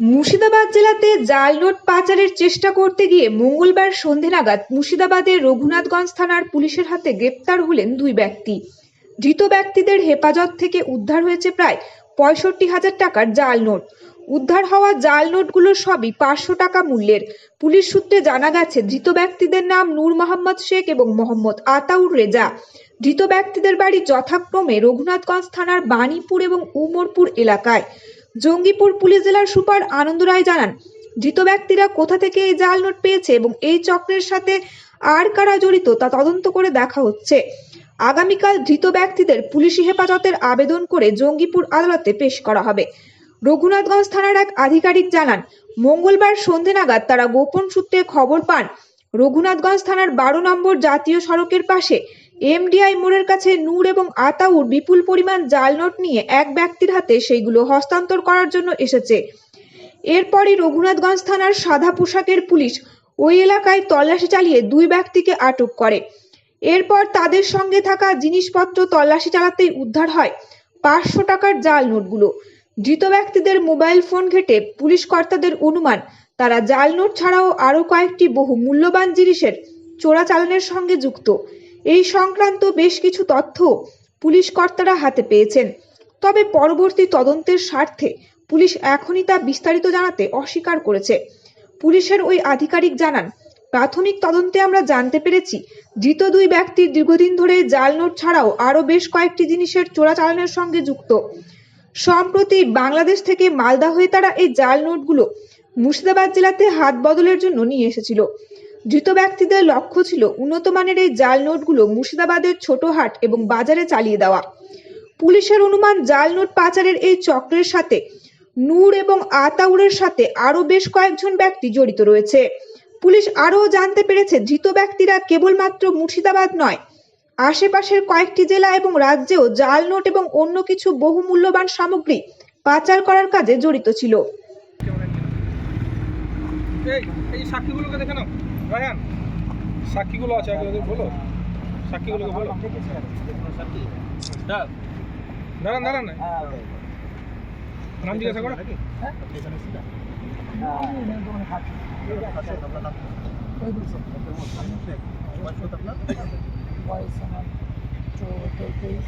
মুর্শিদাবাদ জেলাতে জাল নোট পাচারের চেষ্টা করতে গিয়ে মঙ্গলবার সন্ধে নাগাদ মুর্শিদাবাদের রঘুনাথগঞ্জ থানার পুলিশের হাতে গ্রেপ্তার হলেন দুই ব্যক্তি। ধৃত ব্যক্তিদের হেফাজত থেকে উদ্ধার হয়েছে প্রায় পঁয়ষট্টি হাজার টাকার জাল নোট। উদ্ধার হওয়া জাল নোটগুলো সবই পাঁচশো টাকা মূল্যের। পুলিশ সূত্রে জানা গেছে, ধৃত ব্যক্তিদের নাম নূর মোহাম্মদ শেখ এবং মোহাম্মদ আতাউর রেজা। ধৃত ব্যক্তিদের বাড়ি যথাক্রমে রঘুনাথগঞ্জ থানার বাণীপুর এবং উমরপুর এলাকায়। জঙ্গিপুর পুলিশ জেলার সুপার আনন্দ রায় জানান, ধৃত ব্যক্তিরা কোথা থেকে এই জাল নোট পেয়েছে এবং এই চক্রের সাথে আর কারা জড়িত তা তদন্ত করে দেখা হচ্ছে। আগামীকাল ধৃত ব্যক্তিদের পুলিশি হেফাজতের আবেদন করে জঙ্গিপুর আদালতে পেশ করা হবে। রঘুনাথগঞ্জ থানার এক আধিকারিক জানান, মঙ্গলবার সন্ধে নাগাদ তারা গোপন সূত্রে খবর পান, রঘুনাথগঞ্জ থানার বারো নম্বর জাতীয় সড়কের পাশে এমডিআই মোড়ের কাছে নূর এবং আতাউর বিপুল পরিমাণ জাল নোট নিয়ে এক ব্যক্তির হাতে সেইগুলো হস্তান্তর করার জন্য এসেছে। এরপরই রঘুনাথগঞ্জ থানার সাদা পোশাকের পুলিশ ওই এলাকায় তল্লাশি চালিয়ে দুই ব্যক্তিকে আটক করে। এরপর তাদের সঙ্গে থাকা জিনিসপত্র তল্লাশি চালাতেই উদ্ধার হয় পাঁচশো টাকার জাল নোটগুলো ধৃত ব্যক্তিদের মোবাইল ফোন ঘেটে পুলিশ কর্তাদের অনুমান, তারা জাল নোট ছাড়াও আরও কয়েকটি বহু মূল্যবান জিনিসের চোরাচালানের সঙ্গে যুক্ত। এই সংক্রান্ত বেশ কিছু তথ্য পুলিশ কর্তারা হাতে পেয়েছেন। তবে পরবর্তী তদন্তের স্বার্থে পুলিশ এখনই তা বিস্তারিত জানাতে অস্বীকার করেছে। পুলিশের ওই আধিকারিক জানান, প্রাথমিক তদন্তে আমরা জানতে পেরেছি, ধৃত দুই ব্যক্তি দীর্ঘদিন ধরে জাল নোট ছাড়াও আরও বেশ কয়েকটি জিনিসের চোরাচালানের সঙ্গে যুক্ত। সম্প্রতি বাংলাদেশ থেকে মালদা হয়ে তারা এই জাল নোটগুলো মুর্শিদাবাদ জেলাতে হাত বদলের জন্য নিয়ে এসেছিল। ধৃত ব্যক্তিদের লক্ষ্য ছিল উন্নত মানের এই জাল নোটগুলো মুর্শিদাবাদের ছোট হাট এবং বাজারে চালিয়ে দেওয়া। পুলিশের অনুমান, জাল নোট পাচারের এই চক্রের সাথে, নূর এবং আতাউরের সাথে আরও বেশ কয়েকজন ব্যক্তি জড়িত রয়েছে। পুলিশ আরও জানতে পেরেছে ধৃত ব্যক্তিরা কেবলমাত্র মুর্শিদাবাদ নয়, আশেপাশের কয়েকটি জেলা এবং রাজ্যেও জাল নোট এবং অন্য কিছু বহু মূল্যবান সামগ্রী পাচার করার কাজে জড়িত ছিল। সাক্ষীগুলোকে দেখে নাও। রায়হান সাক্ষীগুলো আছে আগে বলো। সাক্ষীগুলোকে বলো। দাঁড়ান দাঁড়ান। না নাম জিজ্ঞাসা করো। আমার চৌত্রিশ